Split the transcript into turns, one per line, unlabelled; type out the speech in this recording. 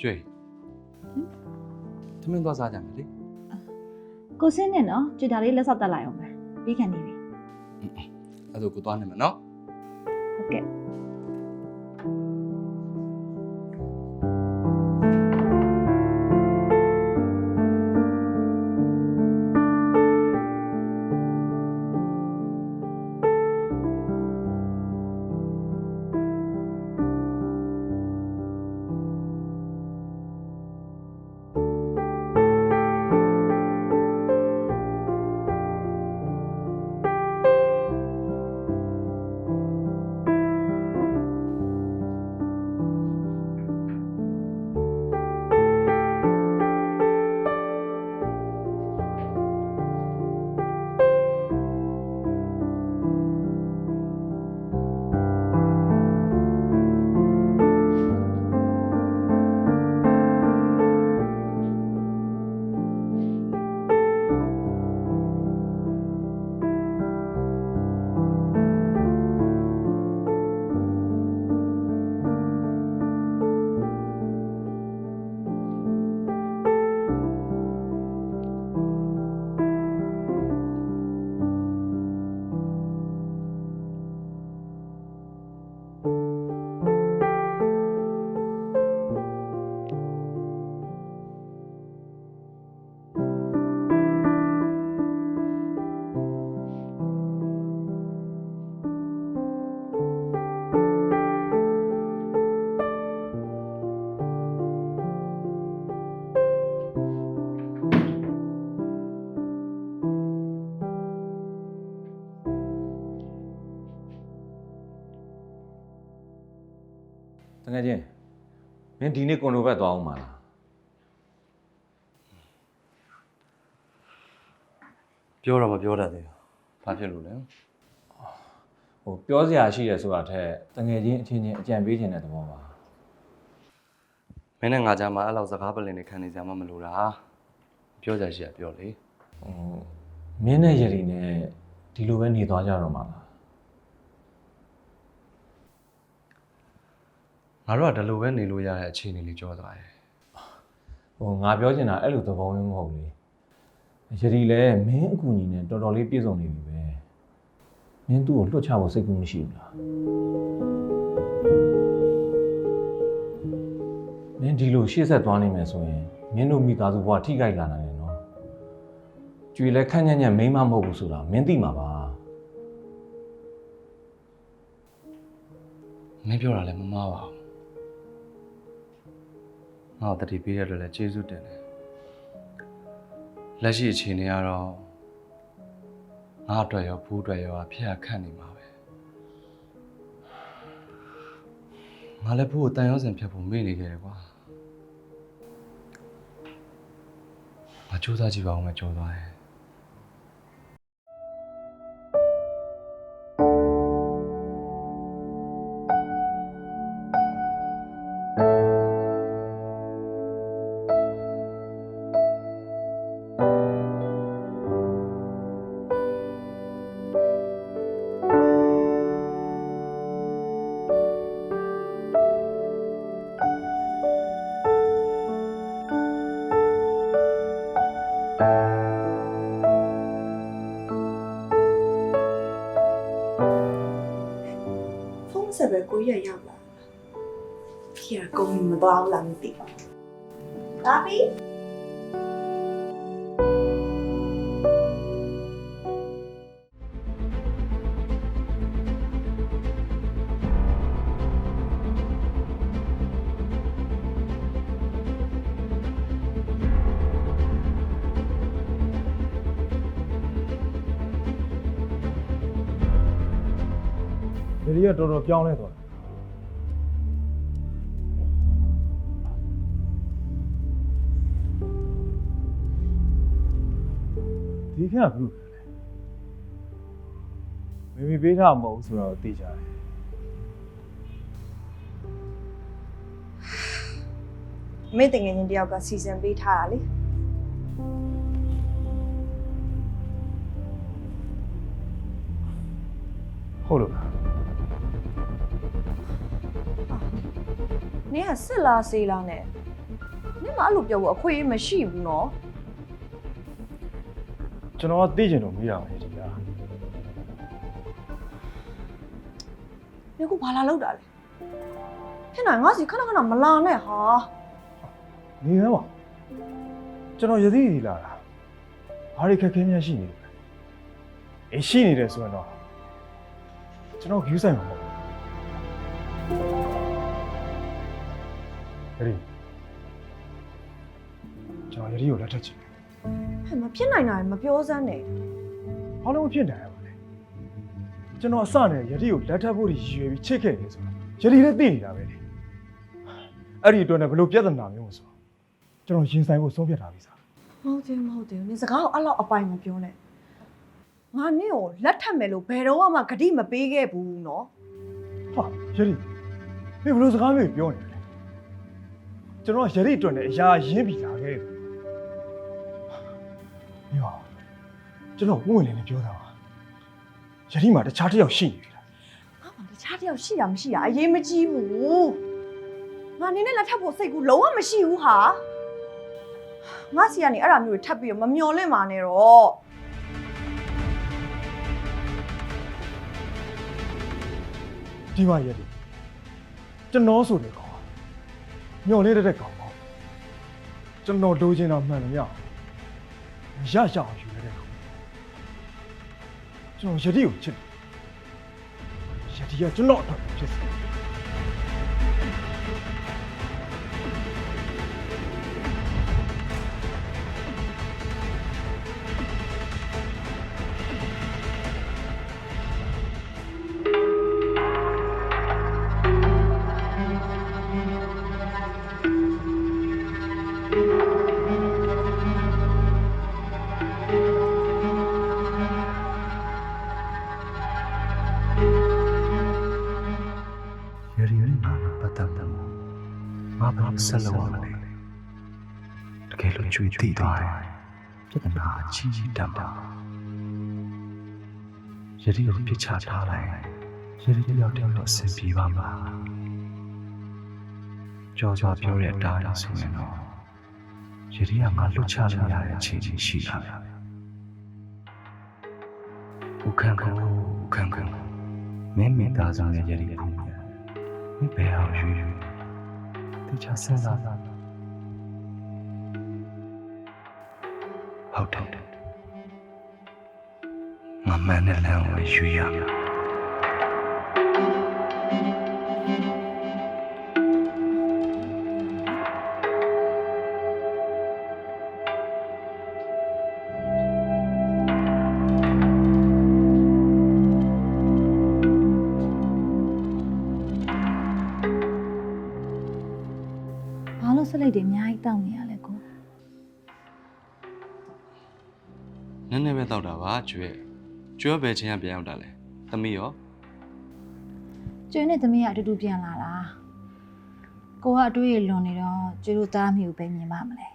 ရွှေသမင်းသွားစားကြမယ်လေ
ကိုစင်းနဲ့နော်ကြွတာလေးလက်ဆောက်တက်လိုက်အောင်ပဲပြီးခံနေပြီ
အဲ့ဒါကိုသွားနေမယ်နော်
ဟုတ်ကဲ့
တကယ်ချင်းမင်းဒီနေ့ကွန်လိုဘက်သွားအောင်မလား
ပြောတော့မပြောတတ်သေးဘူးဘာဖြစ်လို့လဲ
ဟိုပြောစရာရှိတယ်ဆိုတာထက်တကယ်ချင်းအချင်းချင်းအကြံပေးခြင်းတဲ့သဘောပါ
မင်းနဲ့ငါကြားမှာအဲ့လောက်စကားပလင်နေခံနေကြမှမလို့တာပြောကြရှိရပြောလေ
ဟိုမင်းနဲ့ယရီနဲ့ဒီလိုပဲနေသွားကြတော့မှာလား
ငါတို့ကဒီလိုပဲနေလို့ရတဲ့အခြေအနေလေးကြောသွားတယ်
ဟိုငါပြောချင်တာအဲ့လိုသဘောမျိုးမဟုတ်လေယရီလည်းမင်းအကူညီနဲ့တော်တော်လေးပြည့်စုံနေပြီပဲမင်းသူ့ကိုလွတ်ချဖို့စိတ်ကူးမရှိဘူးလားမင်းဒီလိုရှေ့ဆက်သွားနိုင်မယ်ဆိုရင်မင်းတို့မိသားစုဘဝထိခိုက်လာနိုင်တယ်နော်ကြွေလဲခန့်ညံ့ညံ့မိန်းမမဟုတ်ဘူးဆိုတာမင်းသိမှာပါ
မင်းပြောတာလည်းမမှားပါဘူး ငါ့ကိုတတိပေးရတဲ့လည်းကျေးဇူးတင်တယ်လက်ရှိအခြေအနေကတော့ငါအတွက်ရောဘူးအတွက်ရောအဖြစ်အခန့်နေမှာပဲငါလည်းဘူးကိုတန်ရောစင်ဖြတ်ဖို့မေ့နေခဲ့တယ်ကွာငါစူးစမ်းကြည့်ပါဦးမယ်ကြော်သွားတယ်
19ရက်ရောက်လာခေကကုန်းမတော်ဘူးလားမသိပါဘူး။ဒါပြီး
ဒီရတော်တော်ပြောင်းလဲသွားတာ ဒီခါဘူးလဲမိမိပေးထားမဟုတ်ဘူးဆိုတော့သိကြတယ်
မင်းတငယ်ချင်းတယောက်ကစီစဉ်ပေးထားတာလေ
ဟုတ်လို့လား
နင်ကစစ်လားစေးလားနဲ့
နင်မအဲ့လိုပြောဖို့အခွင့်အရေးမရှိဘူးနော်
ကျွန်တော်ကသိကျင်လို့မေးတာပဲဒီက
နင်ကဘာလာလောက်တာလဲဖြစ်နိုင်ငါစီခဏခဏမလာနဲ့ဟာ
နေရပါကျွန်တော်ယသိဒီလာတာဘာတွေခက်ခဲများရှိနေလဲအေးရှိနေတယ်ဆိုရင်တော့ကျွန်တော် view ဆိုင်မှာပေါ့ယရီကျွန်တော်ယရီကိုလက်ထပ်ချင်တယ်
ဟဲ့ မဖြစ်နိုင်တာလည်းမပြောစမ်းနဲ့
ဘာလို့မဖြစ်နိုင်ရပါလဲကျွန်တော်အစနဲ့ယရီကိုလက်ထပ်ဖို့ရည်ရွယ်ပြီးချစ်ခဲ့တယ်ဆိုတော့ယရီလည်းသိနေတာပဲလေအဲ့ဒီအတွက်နဲ့ဘယ်လိုပြဿနာမျိုးမဆိုကျွန်တော်ရင်ဆိုင်ဖို့ဆုံးဖြတ်ထားပြီစား
မဟုတ်သေးဘူးမဟုတ်သေးဘူးနင်စကားကိုအဲ့လောက်အပိုင်မပြောနဲ့ငါနင့်ကိုလက်ထပ်မယ်လို့ဘယ်တော့မှဂတိမပေးခဲ့ဘူးနော်
ဟာယရီမင်းဘယ်လိုစကားမျိုးပြောနေလဲကျွန်တော်ယရီအတွက်နဲ့အရာရင်းပြီးလာခဲ့တယ် ဒီပါကျွန်တော်ဝင်ဝင်လေးနဲ့ပြောတာပါယရီမှာတခြားတစ်ယောက်ရှိနေပြီလား
ငါမှတခြားတယောက်ရှိတာမရှိတာအရေးမကြီးဘူးငါနင်းနဲ့လက်ထပ်ဖို့စိတ်ကူလုံးဝမရှိဘူးဟာငါစီကနေအဲ့ဒါမျိုးတွေထပ်ပြီးတော့မမျော်လင့်ပါနဲ့တော့
ဒီပါယရီကျွန်တော်ဆိုတဲ့ကောင်ညှော်လေးတဲ့ကောင်ပေါ့ကျွန်တော်လိုချင်တာမှန်တယ်မရအောင်ရရအောင်ယူရတဲ့ကော င်ကျွန်တော်ယရီကိုချစ်တယ်ယရီကကျွန်တော်အတွ
နဲ့ငါပတ်သက်တယ်ငါဘာဆက်လုပ်ရမလဲတကယ်လို့ကျွေးတိသွားတယ်ပြဿနာအကြီးကြီးတက်ပါရရီကိုပြစ်ချထားလိုက်ရရီတယောက်တယောက်တော့အဆင်ပြေပါမှာကြော်ကြော်ပြောတဲ့အတိုင်းဆိုရင်တော့ရရီကငါလွတ်ချလို့ရတဲ့အခြေအနေရှိတာဥခံကိုဥခံကိုမင်းမိသားစုနဲ့ရရီကိုမင်းဘယ်အောင်ရွေးရွေး တေချာစဉ်းစားဟုတ်တယ်ငါမန်နဲ့လမ်း
ကို တွေအများကြီးတောက်နေရလဲကို
နည်းနည်းပဲတောက်တာပါကျွဲကျွဲဘယ်ချင်းကပြန်ရောက်တာလဲသမီးရော
ကျွေးနဲ့သမီးကအတူတူပြန်လာတာကိုကအတွေးရလွန်နေတော့ကျွေးတို့သားမျိုးပဲမြင်ပါမလဲ